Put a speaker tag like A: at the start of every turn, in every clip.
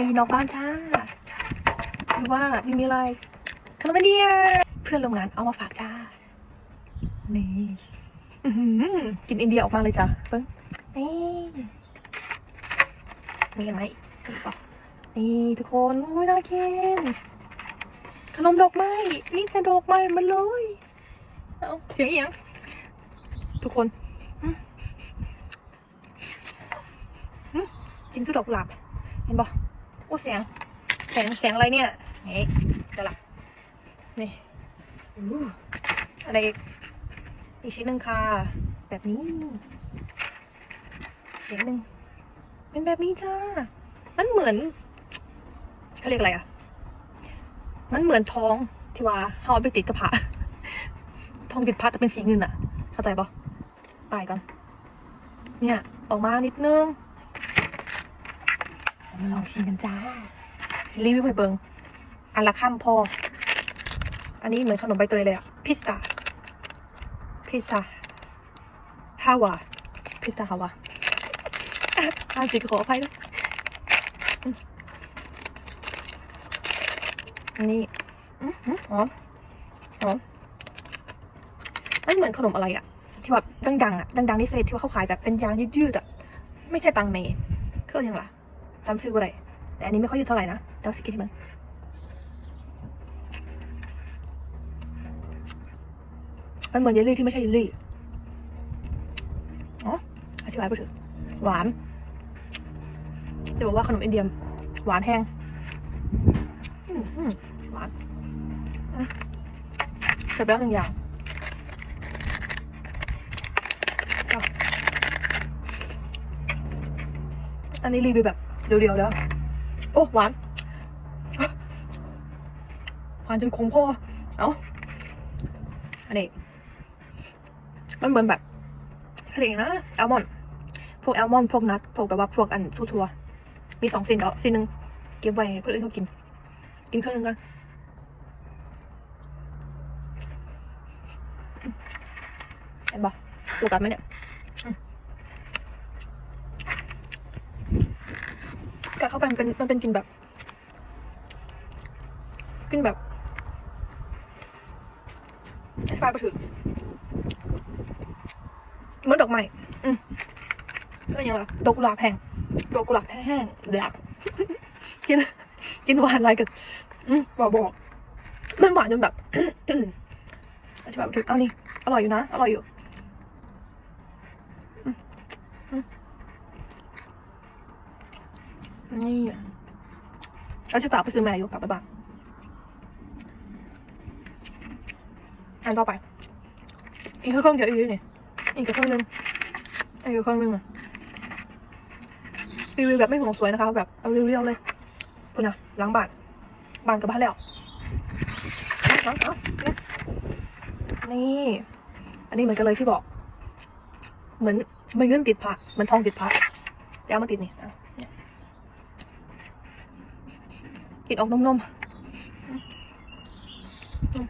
A: ันนี้นอกบ้านจ้าหรือว่าไม่มีอะไรขนมไอเดียเพื่อนโร่วมงานเอามาฝากจ้า นี่กินอินเดียออกมาเลยจ้ะเปิ้งนี่มีอะไรเปล่านี่ทุกคนโอ้ยน่ากินขนมดอกไม้นี่แต่ดอกไม้มันเลยเอาเสียงเอียงทุกคนกินคือดอกหลาบเห็นบ่ โอ้เสียงแสงแสงอะไรเนี่ยนี่จะหลับนี่อู้อะไรอีกอีกชิ้นหนึ่งค่ะแบบนี้เสียงหนึ่งเป็นแบบนี้จ้ามันเหมือนเขาเรียกอะไรอะ มันเหมือนทองที่ว่าเขาเอาไปติดกระเพาะทองติดพัดแต่เป็นสีเงินอะ เข้าใจปะไปก่อนเนี่ย ออกมานิดนึง ลองชิมกันจ้าซีรีส์วิวไปเบิงอันละข้ามพอ อันนี้เหมือนขนมใบเตยเลยอะพิสตาพิสตาฮาวาพิสตาฮาวาอานจิขออภัยนะอืมอันนี้อืมอืมหอมหอมมันเหมือนขนมอะไรอะที่แบบดังๆอะดังๆในเฟซที่ว่าเขาขายแบบเป็นยางยืดๆอะไม่ใช่ตังเมย์เครื่องยังล่ะ จำซื้ออะไรแต่อันนี้ไม่ค่อยยืดเท่าไหร่นะแต่ว่าสกินให้มันมันเหมือนเยลลี่ที่ไม่ใช่เยลลี่อ๋ออธิบายไปเถอะหวาน จะบอกว่าขนมอินเดียม หวานแห้งหวานเสร็จแล้วหนึ่งอย่างอันนี้รีวิวแบบ เรียวๆแล้วโอ้หวานหวานจนคงคอเอ้าอันนี้มันเหมือนแบบเขาเรียกนะแอลมอนด์พวกแอลมอนด์พวกนัทพวกแบบว่าพวกอันทั่วๆมีสองสิ่งเดี๋ยวสิ่งหนึ่งเก็บไว้ให้คนอื่นเขากิน กินเครื่องหนึงกันเห็นปะดูกันไหมเนี่ย กัดเข้าไปมันเป็นมันเป็นกลินแบบกลินแบบอธิบายไปถึงเหมือนดอกไม้อืมก็ยังไงดอกกุหลาบแห้งดอกกุหลาบแห้งๆแดกกินกินหวานอะไรกันอืมบอกบอกมันหวานจนแบบอธิบายไปถึงเอานี่อร่อยอยู่นะ อร่อยอยู่อืมอืม นี่เอาที่ฝากไปซื้อมาอยู่กลับไปบ้านอันต่อไป อีกเครื่องเดียวอีกนี่อีกเครื่องนึงอีกเครื่องนึงอะรีวิวแบบไม่ห่วงสวยนะคะ แบบเอาเรียวๆเลยคุณนะล้างบานบานกับบ้านแล้วนี่ อันนี้เหมือนกันเลยที่บอก เหมือนเหมือนเงินติดผ้าเหมือนทองติดผ้าจะเอามาติดนี่นี่ย กินออกนมๆอืม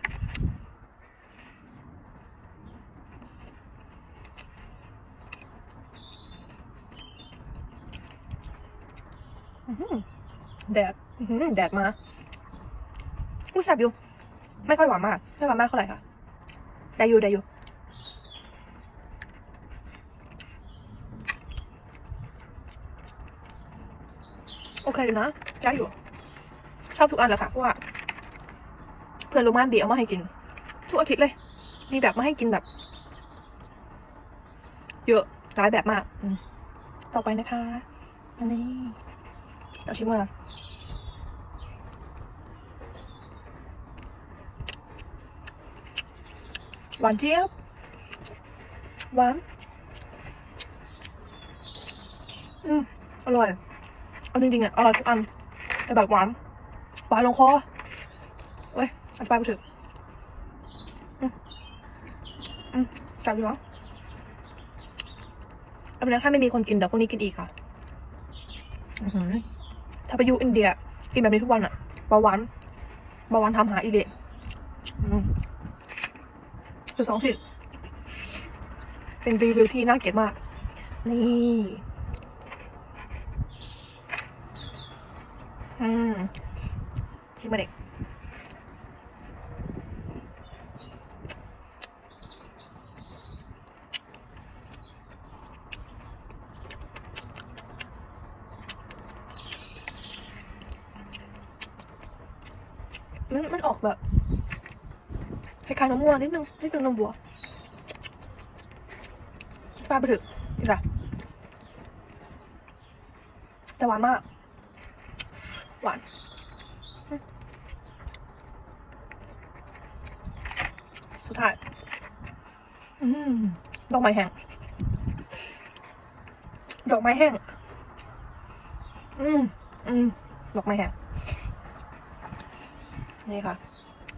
A: อื้อหือแดดอื้อหือแดดมาอุ้ยแซ่บอยู่ ไม่ค่อยหวานมาก ไม่หวานมากเท่าไหร่ค่ะได้อยู่ได้อยู่โอเคอยู่นะได้อยู่ ชอบทุกอันแหละค่ะเพราะว่าเพื่อนโร่วมงานดีเอามาให้กิน ทุกอาทิตย์เลย มีแบบมาให้กินแบบ เยอะหลายแบบมากต่อไปนะคะอันนี้เราชิมกันหวานเจี๊ยบหวานอืมอร่อย เอาจริงๆอะอร่อยทุกอันแต่แบบหวาน หวานลงคอเว้ยอธิบายไปเถอะอืมอืมจับอยู่เนาะเอาเป็นว่าถ้าไม่มีคนกินเดี๋ยวพรุ่งนี้กินอีกค่ะอือหือถ้าไปอยู่อินเดีย กินแบบนี้ทุกวันอะเบาหวานเบาหวานทำหาอีเละอืมคือสองสิ่งเป็นรีวิวที่น่าเกลียดมาก นี่ อืม ชิมมาเด็กมันมันออกแบบคล้ายๆน้ำม่วงนิดนึงนิดนึงน้ำบัวปลาไปถึกนี่ค่ะแต่หวานมาก หวานอืม สุดท้าย อืมดอกไม้แห้ง ดอกไม้แห้ง อืมอืมดอกไม้แห้ง นี่ค่ะ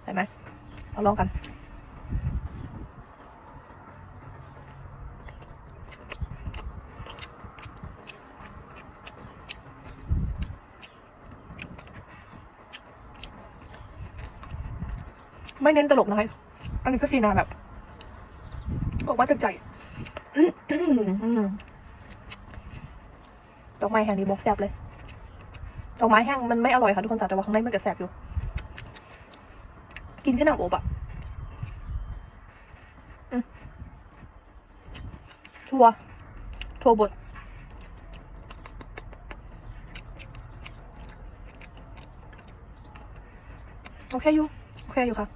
A: เห็นไหมเราลองกัน ไม่เน้นตลกนะคะอั นนี้ก็ซีนาแบบออกมาจากใจอืมอืมอืมดอกไม้แห้งดีบอกแซบเลยดอกไม้แห้งมันไม่อร่อยค่ะทุกคนจ๋าแต่ว่าข้างในมันก็แซบอยู่ กินแค่น้ำอบอะถั่วถั่วบดโอเคอยู่โอเคอยู่ค่ะ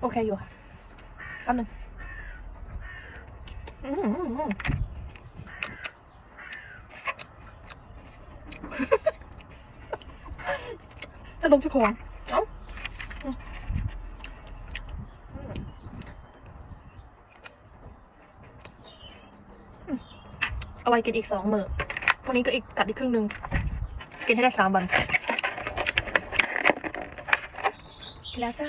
A: โอเคอยู่ค่ะคำหนึ่งอืมอืมอืมจะลงจะของเอ้าเอาไว้กินอีกสองมื้อวันนี้ก็อีกกัดอีกครึ่งหนึ่งกินให้ได้สามวันกินแล้วจ้า